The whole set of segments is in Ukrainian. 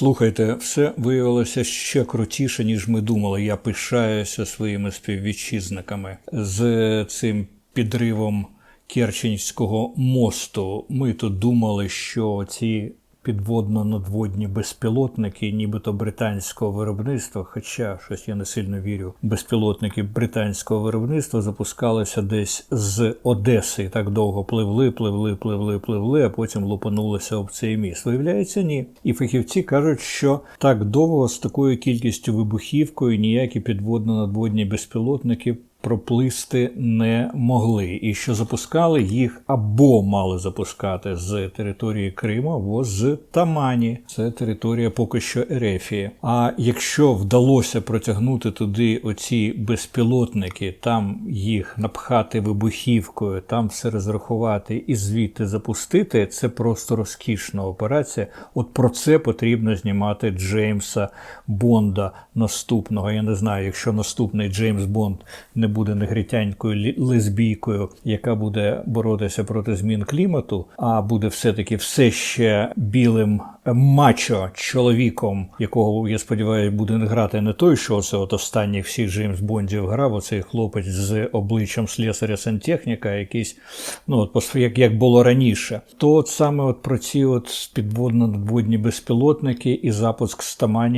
Слухайте, все виявилося ще крутіше, ніж ми думали. Я пишаюся своїми співвітчизниками з цим підривом Керченського мосту. Ми тут думали, що ці підводно-надводні безпілотники, нібито британського виробництва, хоча щось я не сильно вірю, безпілотники британського виробництва запускалися десь з Одеси і так довго пливли, пливли, пливли, пливли, а потім лупанулися об цей міст. Виявляється, ні. І фахівці кажуть, що так довго з такою кількістю вибухівкою ніякі підводно-надводні безпілотники проплисти не могли, і що запускали їх або мали запускати з території Криму, або з Тамані. Це територія поки що Ерефії. А якщо вдалося протягнути туди оці безпілотники, там їх напхати вибухівкою, там все розрахувати і звідти запустити, це просто розкішна операція. От про це потрібно знімати Джеймса Бонда наступного. Я не знаю, якщо наступний Джеймс Бонд не буде негритянькою лесбійкою, яка буде боротися проти змін клімату, а буде все-таки все ще білим мачо чоловіком, якого я сподіваюся, буде грати не той, що це от останніх всіх Джеймс Бондів грав, оцей хлопець з обличчям слесаря сантехніка, якийсь, ну от як, як було раніше, то от саме от про ці от підводно-надводні безпілотники і запуск з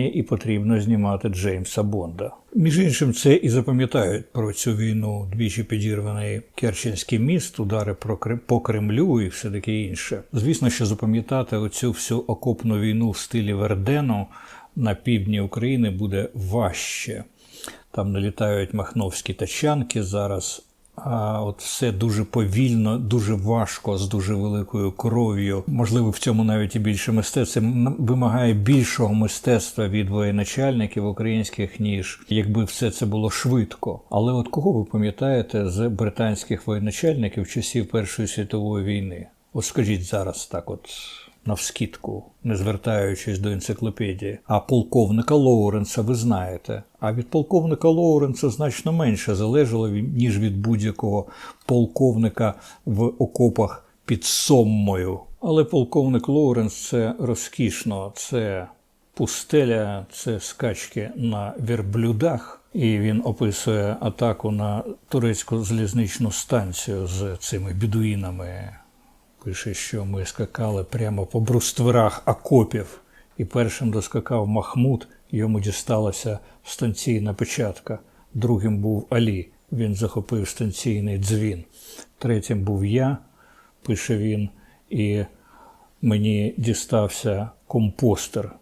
і потрібно знімати Джеймса Бонда. Між іншим, це і запам'ятають про цю війну двічі підірваний Керченський міст, удари про Крим- по Кремлю і все таке інше. Звісно, що запам'ятати оцю всю окопну війну в стилі Вердену на півдні України буде важче. Там налітають махновські тачанки зараз. А от все дуже повільно, дуже важко, з дуже великою кров'ю. Можливо, в цьому навіть і більше мистецтва. Вимагає більшого мистецтва від воєначальників українських, ніж якби все це було швидко. Але от кого ви пам'ятаєте з британських воєначальників часів Першої світової війни? От скажіть зараз так, от навскідку, не звертаючись до енциклопедії. А полковника Лоуренса ви знаєте. А від полковника Лоуренса значно менше залежало ніж від будь-якого полковника в окопах під Соммою. Але полковник Лоуренс це розкішно, це пустеля, це скачки на верблюдах. І він описує атаку на турецьку залізничну станцію з цими бідуїнами. Пише, що ми скакали прямо по брустверах окопів, і першим доскакав Махмуд, йому дісталася станційна печатка. Другим був Алі, він захопив станційний дзвін. Третім був я, пише він, і мені дістався компостер.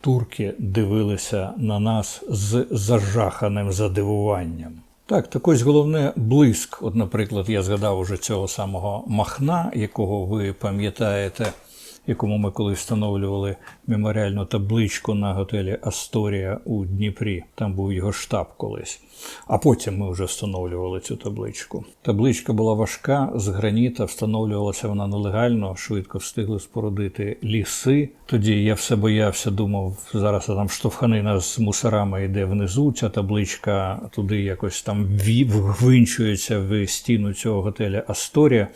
Турки дивилися на нас з зажаханим задивуванням. Так, так ось головне блиск. От, наприклад, я згадав уже цього самого Махна, якого ви пам'ятаєте, якому ми колись встановлювали меморіальну табличку на готелі Асторія у Дніпрі. Там був його штаб колись. А потім ми вже встановлювали цю табличку. Табличка була важка, з граніта, встановлювалася вона нелегально, швидко встигли спорудити ліси. Тоді я все боявся, думав, зараз там штовханина з мусорами йде внизу. Ця табличка туди якось там вгвинчується в стіну цього готеля Асторія.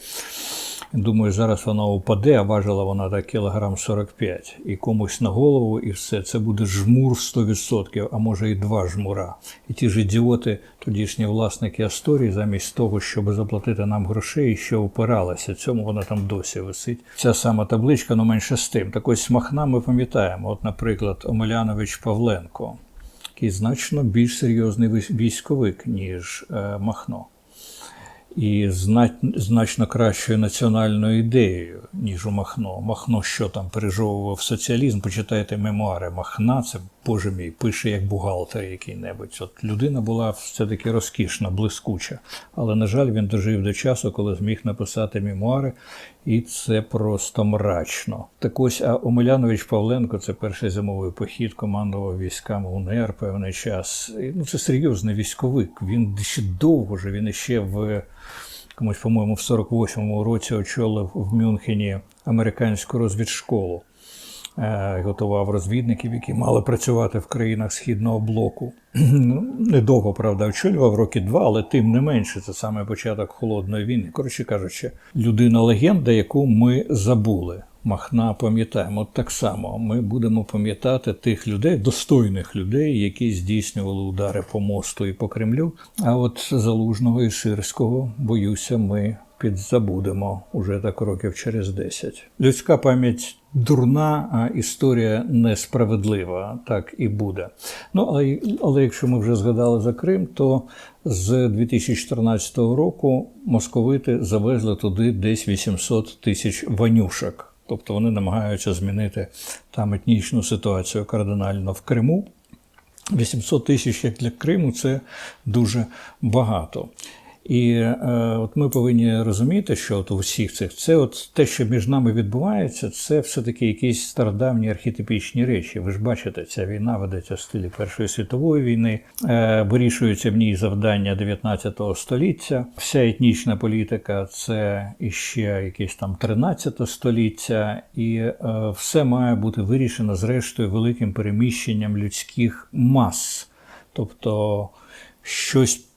Думаю, зараз вона упаде, а важила вона так кілограм 45. І комусь на голову, і все. Це буде жмур 100%, а може і два жмура. І ті ж ідіоти, тодішні власники Асторії, замість того, щоб заплатити нам грошей, ще упиралися. Цьому вона там досі висить. Ця сама табличка, ну менше з тим. Так ось Махна ми пам'ятаємо. От, наприклад, Омелянович Павленко, який значно більш серйозний військовик, ніж е, Махно і зна- значно кращою національною ідеєю, ніж у Махно. Махно що там пережовував соціалізм, почитайте мемуари Махна, це боже мій, пише як бухгалтер який-небудь. От людина була все-таки розкішна, блискуча. Але, на жаль, він дожив до часу, коли зміг написати мемуари, і це просто мрачно. Так ось, а Омелянович Павленко це перший зимовий похід, командував військами УНР певний час. І, Ну, це серйозний військовик. Він ще довго же, він ще в комусь, по-моєму, в 48-му році очолив в Мюнхені американську розвідшколу. Е, Готував розвідників, які мали працювати в країнах східного блоку. Ну, Недовго, правда, очолював роки два, але тим не менше, це саме початок холодної війни. Коротше кажучи, людина легенда, яку ми забули. Махна пам'ятаємо. От так само ми будемо пам'ятати тих людей, достойних людей, які здійснювали удари по мосту і по Кремлю. А от Залужного і Сирського, боюся, ми підзабудемо уже так років через 10. Людська пам'ять дурна, а історія несправедлива. Так і буде. Ну але, але якщо ми вже згадали за Крим, то з 2014 року московити завезли туди десь 800 тисяч ванюшок. Тобто вони намагаються змінити там етнічну ситуацію кардинально в Криму. 800 тисяч як для Криму це дуже багато. І е, от ми повинні розуміти, що от у всіх цих це от те, що між нами відбувається, це все-таки якісь стародавні архетипічні речі. Ви ж бачите, ця війна ведеться в стилі Першої світової війни, е, вирішується в ній завдання 19 століття. Вся етнічна політика це іще якесь там 13 століття, і е, все має бути вирішено зрештою великим переміщенням людських мас, тобто щось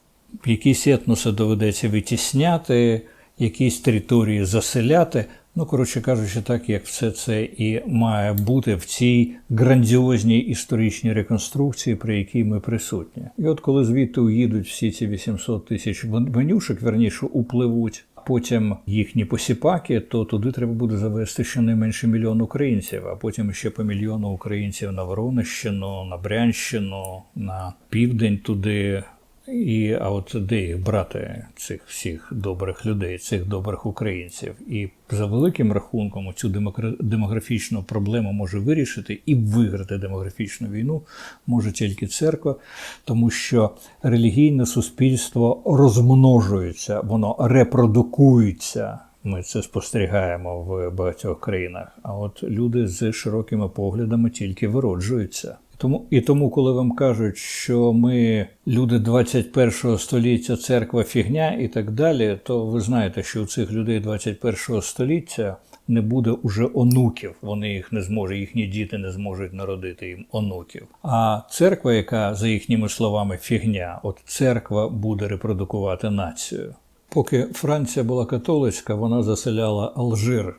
якісь етноси доведеться витісняти, якісь території заселяти. Ну, коротше кажучи, так як все це і має бути в цій грандіозній історичній реконструкції, при якій ми присутні. І от коли звідти уїдуть всі ці 800 тисяч ванюшок, вернішеупливуть. Потім їхні посіпаки, то туди треба буде завести щонайменше мільйон українців, а потім ще по мільйону українців на Воронищину, на Брянщину, на південь туди, і а от де їх брати цих всіх добрих людей, цих добрих українців, і за великим рахунком цю демографічну проблему може вирішити і виграти демографічну війну може тільки церква, тому що релігійне суспільство розмножується, воно репродукується. Ми це спостерігаємо в багатьох країнах. А от люди з широкими поглядами тільки вироджуються. Тому і тому, коли вам кажуть, що ми люди 21 століття, церква фігня і так далі, то ви знаєте, що у цих людей 21 століття не буде уже онуків. Вони їх не зможуть, їхні діти не зможуть народити їм онуків. А церква, яка за їхніми словами фігня, от церква буде репродукувати націю. Поки Франція була католицька, вона заселяла Алжир.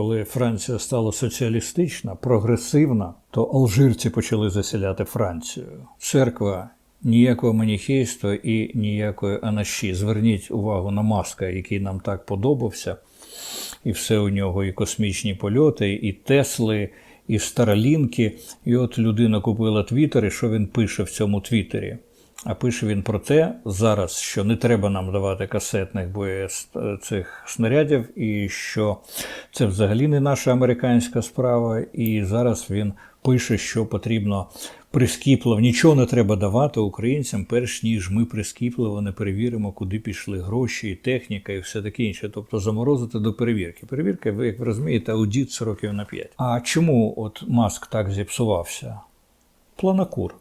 Коли Франція стала соціалістична, прогресивна, то алжирці почали заселяти Францію. Церква ніякого маніхейства і ніякої анаші. Зверніть увагу на маска, який нам так подобався, і все у нього, і космічні польоти, і Тесли, і Старалінки. І от людина купила твіттер, і що він пише в цьому твіттері? А пише він про те зараз, що не треба нам давати касетних боєс цих снарядів, і що це взагалі не наша американська справа. І зараз він пише, що потрібно прискіпливо, нічого не треба давати українцям, перш ніж ми прискіпливо не перевіримо, куди пішли гроші, і техніка, і все таке інше. Тобто заморозити до перевірки. Перевірка, ви як ви розумієте, аудіт це років на 5. А чому от маск так зіпсувався? Планокур.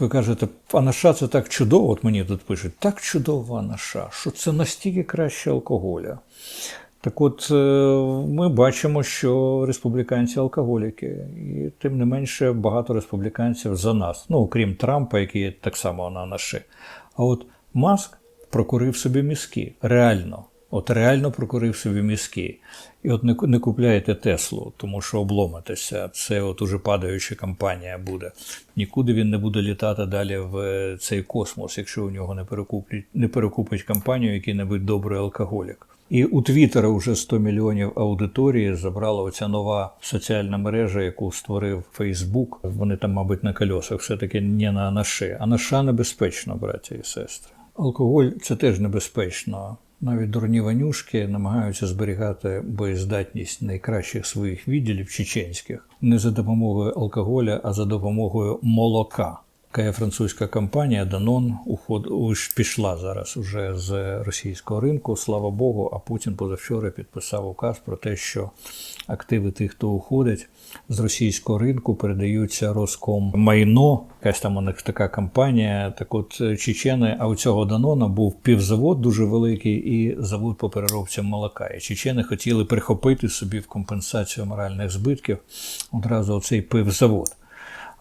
Ви кажете, анаша це так чудово, от мені тут пишуть, так чудово анаша, що це настільки краще алкоголя. Так от е, ми бачимо, що республіканці алкоголіки, і тим не менше багато республіканців за нас, ну окрім Трампа, який так само на наші. А от Маск прокурив собі мізки, реально. От реально прокурив собі мізки. І от не не купляєте Теслу, тому що обломитеся. Це от уже падаюча компанія буде. Нікуди він не буде літати далі в цей космос, якщо у нього не перекупить, не перекупить компанію, який-небудь добрий алкоголік. І у Твіттера вже 100 мільйонів аудиторії забрала оця нова соціальна мережа, яку створив Фейсбук. Вони там, мабуть, на кольосах, все-таки не на наші. А наша небезпечно, браті і сестри. Алкоголь це теж небезпечно. Навіть дурні ванюшки намагаються зберігати боєздатність найкращих своїх відділів чеченських не за допомогою алкоголя, а за допомогою молока. Така французька компанія Данон уход пішла зараз уже з російського ринку, слава Богу. А Путін позавчора підписав указ про те, що активи тих, хто уходить з російського ринку, передаються Роскоммайно. Якась там у них така компанія. Так от Чечени, а у цього Данона був півзавод дуже великий і завод по переробці молока. І Чечени хотіли прихопити собі в компенсацію моральних збитків одразу оцей пивзавод.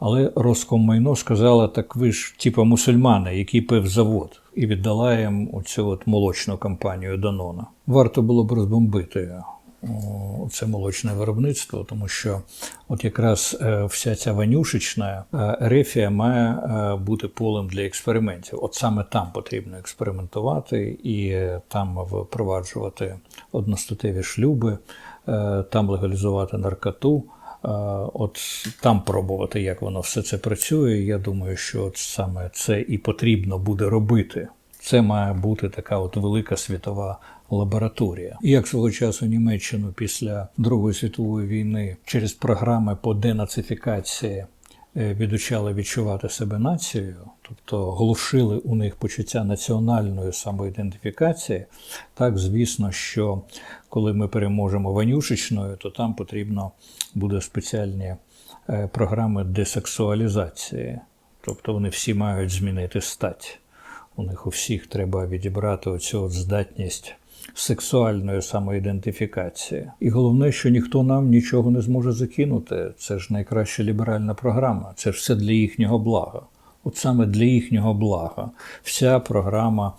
Але Роскоммайно сказала, так ви ж, типа мусульмани, який пив завод, і віддала їм оцю от молочну компанію Данона. Варто було б розбомбити це молочне виробництво, тому що от якраз е, вся ця ванюшечна е, рефія має е, бути полем для експериментів. От саме там потрібно експериментувати і е, там впроваджувати одностатеві шлюби, е, там легалізувати наркоту. Е, От там пробувати, як воно все це працює. Я думаю, що от саме це і потрібно буде робити. Це має бути така от велика світова лабораторія. І як свого часу Німеччину після Другої світової війни через програми по денацифікації відучали відчувати себе нацією, тобто глушили у них почуття національної самоідентифікації, так звісно, що коли ми переможемо ванюшечною, то там потрібно буде спеціальні е, програми десексуалізації. Тобто вони всі мають змінити стать. У них у всіх треба відібрати оцю здатність сексуальної самоідентифікації. І головне, що ніхто нам нічого не зможе закинути. Це ж найкраща ліберальна програма. Це ж все для їхнього блага. От саме для їхнього блага. Вся програма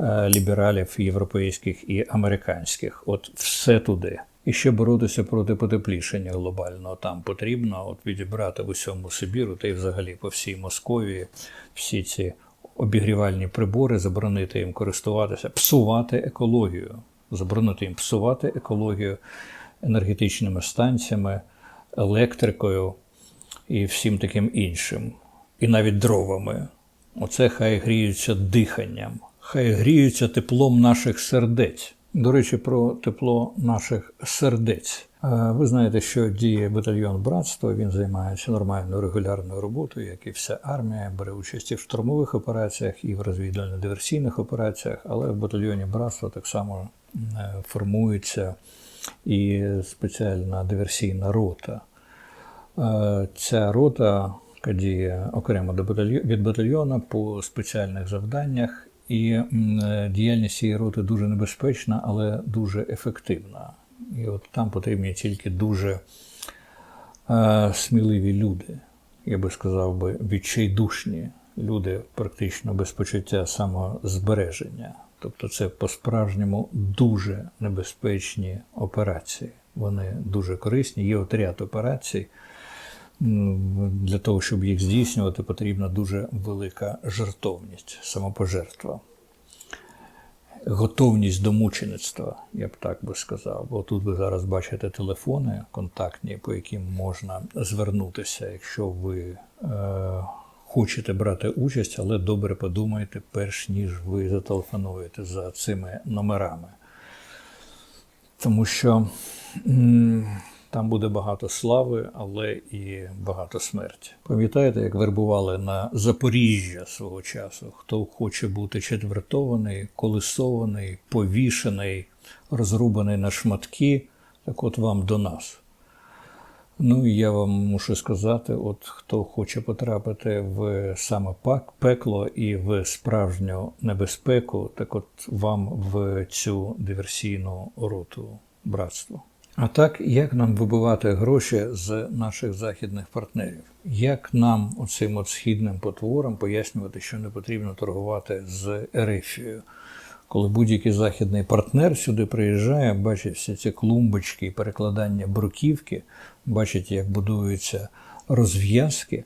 е, лібералів європейських і американських. От все туди. І ще боротися проти потеплішення глобального там потрібно от відібрати в усьому Сибіру та й взагалі по всій Московії всі ці обігрівальні прибори, заборонити їм користуватися, псувати екологію, заборонити їм псувати екологію енергетичними станціями, електрикою і всім таким іншим, і навіть дровами. Оце хай гріються диханням, хай гріються теплом наших сердець. До речі, про тепло наших сердець. Е, Ви знаєте, що діє батальйон братства. Він займається нормальною регулярною роботою, як і вся армія, бере участь і в штурмових операціях, і в розвідувально-диверсійних операціях. Але в батальйоні братства так само е, формується і спеціальна диверсійна рота. Е, Ця рота діє окремо від батальйона по спеціальних завданнях, і діяльність цієї роти дуже небезпечна, але дуже ефективна. І от там потрібні тільки дуже е, сміливі люди, я би сказав би, відчайдушні люди, практично без почуття самозбереження. Тобто це по-справжньому дуже небезпечні операції. Вони дуже корисні. Є от ряд операцій. Для того, щоб їх здійснювати, потрібна дуже велика жертовність, самопожертва. Готовність до мучеництва, я б так би сказав. Бо тут ви зараз бачите телефони контактні, по яким можна звернутися, якщо ви е, хочете брати участь, але добре подумайте, перш ніж ви зателефонуєте за цими номерами. Тому що там буде багато слави, але і багато смерті. Пам'ятаєте, як вербували на Запоріжжя свого часу? Хто хоче бути четвертований, колесований, повішений, розрубаний на шматки, так от вам до нас. Ну і я вам мушу сказати: от хто хоче потрапити в саме пекло і в справжню небезпеку, так от вам в цю диверсійну роту братство. А так, як нам вибивати гроші з наших західних партнерів? Як нам, оцим от східним потворам, пояснювати, що не потрібно торгувати з Ерефією? Коли будь-який західний партнер сюди приїжджає, бачить всі ці клумбочки і перекладання бруківки, бачить, як будуються розв'язки,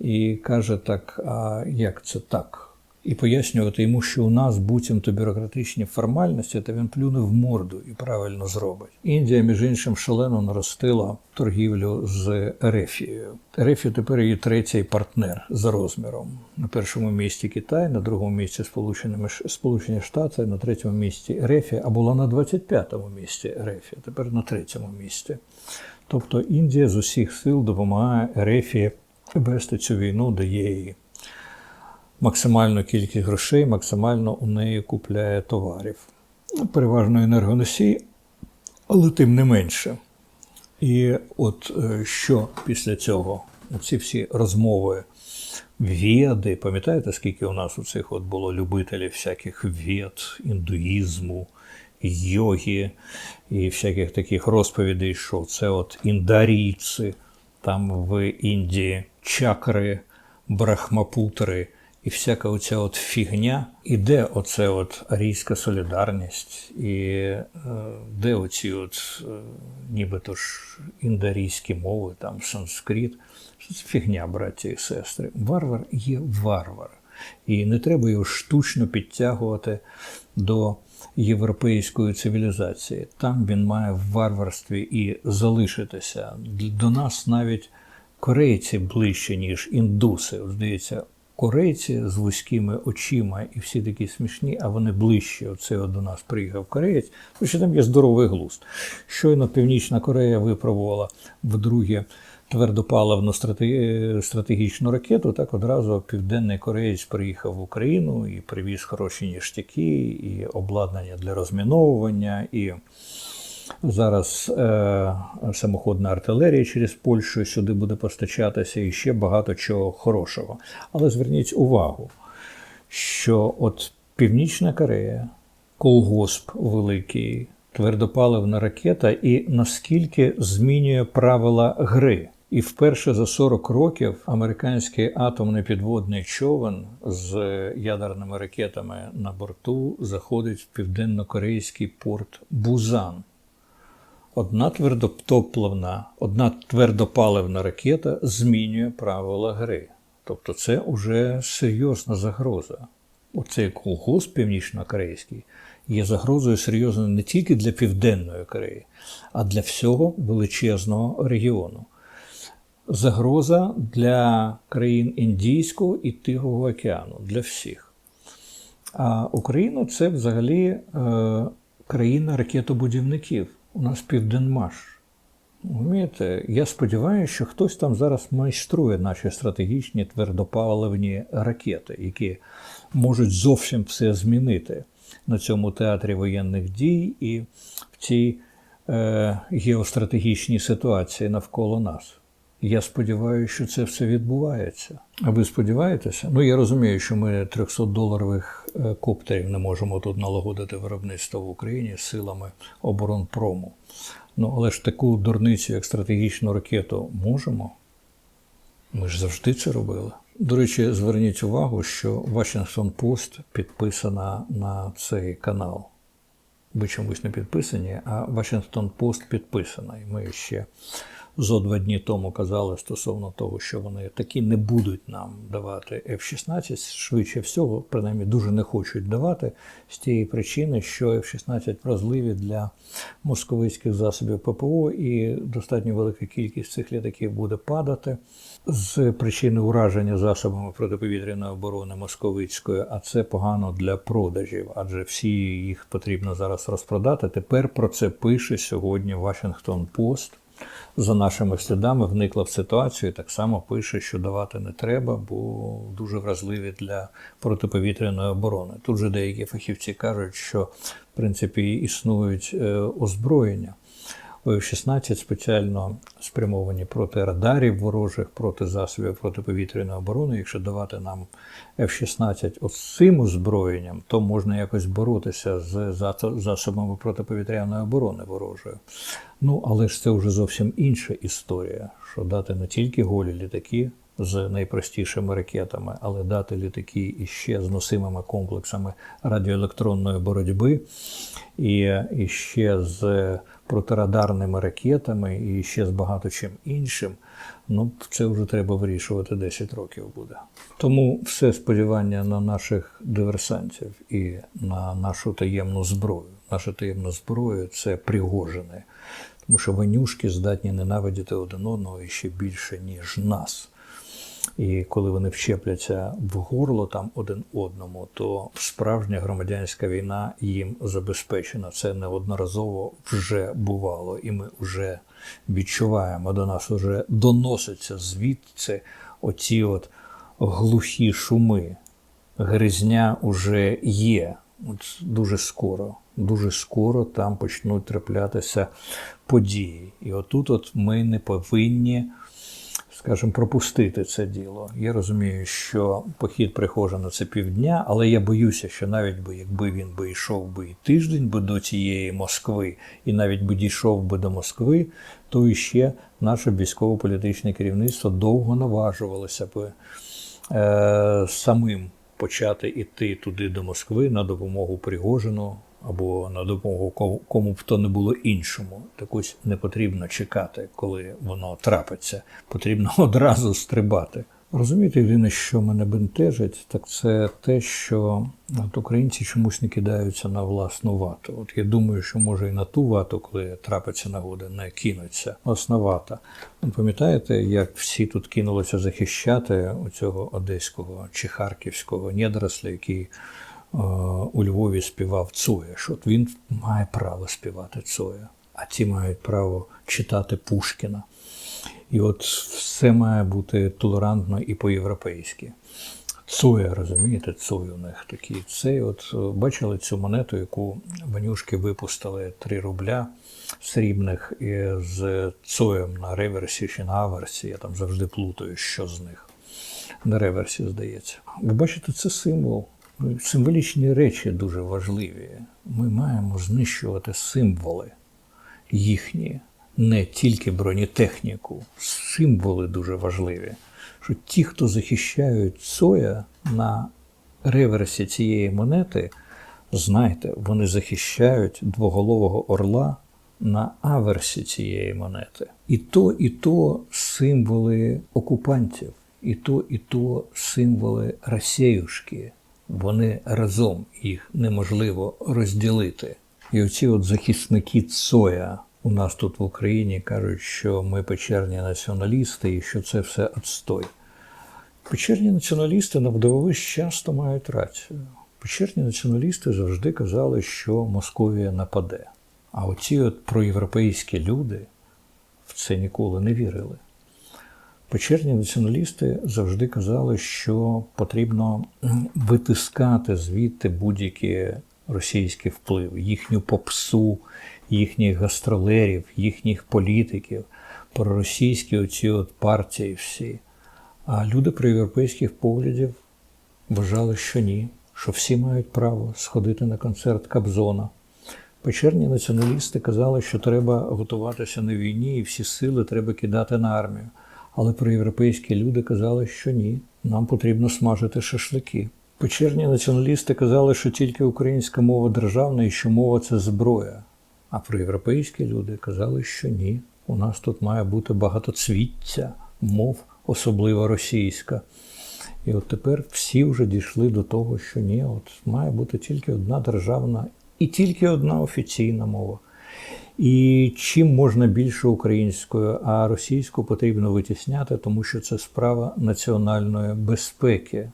і каже так: а як це так? І пояснювати йому, що у нас буцімто бюрократичні формальності, та він плюне в морду і правильно зробить. Індія, між іншим, шалено наростила торгівлю з Ерефією. Ерефія тепер її третій партнер за розміром. На першому місці Китай, на другому місці Сполученими Сполучені Штати, на третьому місці Ерефія, а була на 25-му місці Ерефія, тепер на третьому місці. Тобто Індія з усіх сил допомагає Ерефії вести цю війну, дає їй максимальну кількість грошей, максимально у неї купляє товарів. Ну, Переважно енергоносій, але тим не менше. І от е, що після цього? Ці всі розмови Веди, пам'ятаєте, скільки у нас у цих от було любителів всяких вед, індуїзму, йоги і всяких таких розповідей, що це от індарійці, там в Індії чакри, брахмапутри і всяка оця от фігня, і де оце от арійська солідарність, і е, де оці от е, нібито ж індоарійські мови, там санскрит. Це фігня, браті і сестри. Варвар є варвар. І не треба його штучно підтягувати до європейської цивілізації. Там він має в варварстві і залишитися. До нас навіть корейці ближче, ніж індуси. Здається, корейці з вузькими очима і всі такі смішні, а вони ближче. Оце до нас приїхав кореєць, тому що там є здоровий глузд. Щойно Північна Корея випробувала вдруге твердопаливну стратегічну ракету, так одразу південний кореєць приїхав в Україну і привіз хороші ніштяки, і обладнання для розміновування, і зараз е, самоходна артилерія через Польщу сюди буде постачатися, і ще багато чого хорошого. Але зверніть увагу, що от Північна Корея, колгосп великий, твердопаливна ракета, і наскільки змінює правила гри. І вперше за 40 років американський атомний підводний човен з ядерними ракетами на борту заходить в південно-корейський порт Бузан. Одна твердотопливна, одна твердопаливна ракета змінює правила гри. Тобто це вже серйозна загроза. Оцей колгосп північно-корейський є загрозою серйозною не тільки для Південної Кореї, а для всього величезного регіону. Загроза для країн Індійського і Тихого океану, для всіх. А Україна це взагалі е, країна ракетобудівників. У нас Південмаш. Вмієте, я сподіваюся, що хтось там зараз майструє наші стратегічні твердопаливні ракети, які можуть зовсім все змінити на цьому театрі воєнних дій і в цій е, геостратегічній ситуації навколо нас. Я сподіваюся, що це все відбувається. А ви сподіваєтеся? Ну я розумію, що ми 300-доларових е, коптерів не можемо тут налагодити виробництво в Україні силами оборонпрому. Ну але ж таку дурницю, як стратегічну ракету, можемо. Ми ж завжди це робили. До речі, зверніть увагу, що Washington Post підписана на цей канал. Ви чомусь не підписані, а Washington Post підписана. І ми ще зо два дні тому казали стосовно того, що вони такі не будуть нам давати F-16, швидше всього, принаймні дуже не хочуть давати з тієї причини, що F-16 вразливі для московицьких засобів ППО, і достатньо велика кількість цих літаків буде падати. З причини ураження засобами протиповітряної оборони московицької, а це погано для продажів, адже всі їх потрібно зараз розпродати. Тепер про це пише сьогодні Washington Post за нашими слідами вникла в ситуацію. Так само пише, що давати не треба, бо дуже вразливі для протиповітряної оборони. Тут же деякі фахівці кажуть, що в принципі існують е, озброєння. F-16 спеціально спрямовані проти радарів ворожих, проти засобів протиповітряної оборони. Якщо давати нам F-16 ось цим озброєнням, то можна якось боротися з засобами протиповітряної оборони ворожої. Ну, але ж це вже зовсім інша історія, що дати не тільки голі літаки з найпростішими ракетами, але дати літаки іще з носимими комплексами радіоелектронної боротьби, і, ще з протирадарними ракетами, і ще з багато чим іншим. Ну, це вже треба вирішувати 10 років буде. Тому все сподівання на наших диверсантів і на нашу таємну зброю. Наша таємна зброя це Пригожини. Тому що ванюшки здатні ненавидіти один одного ще більше, ніж нас. І коли вони вщепляться в горло там один одному, то справжня громадянська війна їм забезпечена. Це неодноразово вже бувало, і ми вже відчуваємо. До нас вже доноситься звідси оці от глухі шуми. Гризня уже є. От дуже скоро, дуже скоро там почнуть траплятися події. І отут от ми не повинні скажімо, пропустити це діло. Я розумію, що похід Прихожина це півдня, але я боюся, що навіть би якби він би йшов би і тиждень би до цієї Москви, і навіть би дійшов би до Москви, то іще наше військово-політичне керівництво довго наважувалося би е, самим почати йти туди до Москви на допомогу Пригожину або на допомогу кому- б то не було іншому. Так ось не потрібно чекати, коли воно трапиться. Потрібно одразу стрибати. Розумієте, єдине, що мене бентежить, так це те, що от українці чомусь не кидаються на власну вату. От я думаю, що може і на ту вату, коли трапиться нагода, не кинуться. Власна вата. Пам'ятаєте, як всі тут кинулися захищати оцього одеського чи харківського недоросля, який у Львові співав Цоя, що він має право співати Цоя, а ті мають право читати Пушкіна. І от все має бути толерантно і по-європейськи. Цоя, розумієте, Цой у них такий. Це от е, бачили цю монету, яку ванюшки випустили 3 рубля срібних з Цоєм на реверсі чи на аверсі. Я там завжди плутаю, що з них. На реверсі, здається. Ви бачите, це символ. Символічні речі дуже важливі. Ми маємо знищувати символи їхні, не тільки бронетехніку. Символи дуже важливі. Що ті, хто захищають Цоя на реверсі цієї монети, знайте, вони захищають двоголового орла на аверсі цієї монети. І то, і то символи окупантів, і то, і то символи Росіюшки. Вони разом їх неможливо розділити. І оці от захисники Цоя у нас тут в Україні кажуть, що ми печерні націоналісти і що це все отстой. Печерні націоналісти навдивовищ часто мають рацію. Печерні націоналісти завжди казали, що Московія нападе. А оці от проєвропейські люди в це ніколи не вірили. Печерні націоналісти завжди казали, що потрібно витискати звідти будь-які російські впливи, їхню попсу, їхніх гастролерів, їхніх політиків, проросійські оці от партії всі. А люди проєвропейських поглядів вважали, що ні, що всі мають право сходити на концерт Кобзона. Печерні націоналісти казали, що треба готуватися на війні і всі сили треба кидати на армію. Але проєвропейські люди казали, що ні, нам потрібно смажити шашлики. Печерні націоналісти казали, що тільки українська мова державна і що мова це зброя. А проєвропейські люди казали, що ні. У нас тут має бути багатоцвіття мов, особливо російська. І от тепер всі вже дійшли до того, що ні, от має бути тільки одна державна і тільки одна офіційна мова. І чим можна більше українською, а російську потрібно витісняти, тому що це справа національної безпеки.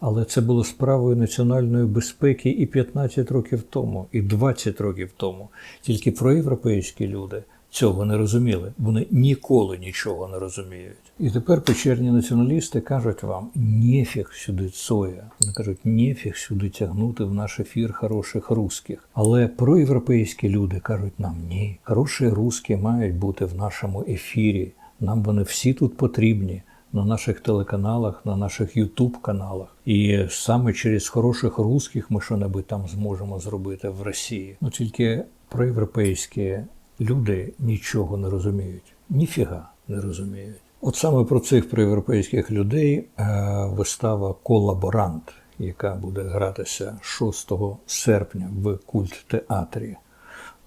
Але це було справою національної безпеки і 15 років тому, і 20 років тому. Тільки проєвропейські люди цього не розуміли. Вони ніколи нічого не розуміють. І тепер печерні націоналісти кажуть вам: нефіг сюди Цоя. Вони кажуть, нефіг сюди тягнути в наш ефір хороших русських. Але проєвропейські люди кажуть нам ні. Хороші русські мають бути в нашому ефірі. Нам вони всі тут потрібні. На наших телеканалах, на наших Ютуб-каналах. І саме через хороших русських ми що-небудь там зможемо зробити в Росії. Ну тільки проєвропейські люди нічого не розуміють. Ніфіга не розуміють. От саме про цих проєвропейських людей е, вистава Колаборант, яка буде гратися 6 серпня в культ-театрі.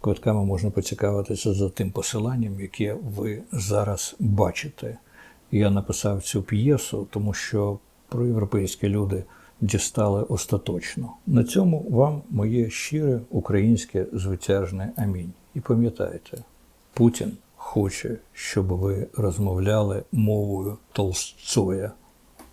Квитками можна поцікавитися за тим посиланням, яке ви зараз бачите. Я написав цю п'єсу, тому що проєвропейські люди дістали остаточно. На цьому вам моє щире українське звитяжне амінь. І пам'ятайте, Путін хоче, щоб ви розмовляли мовою Толстцоя.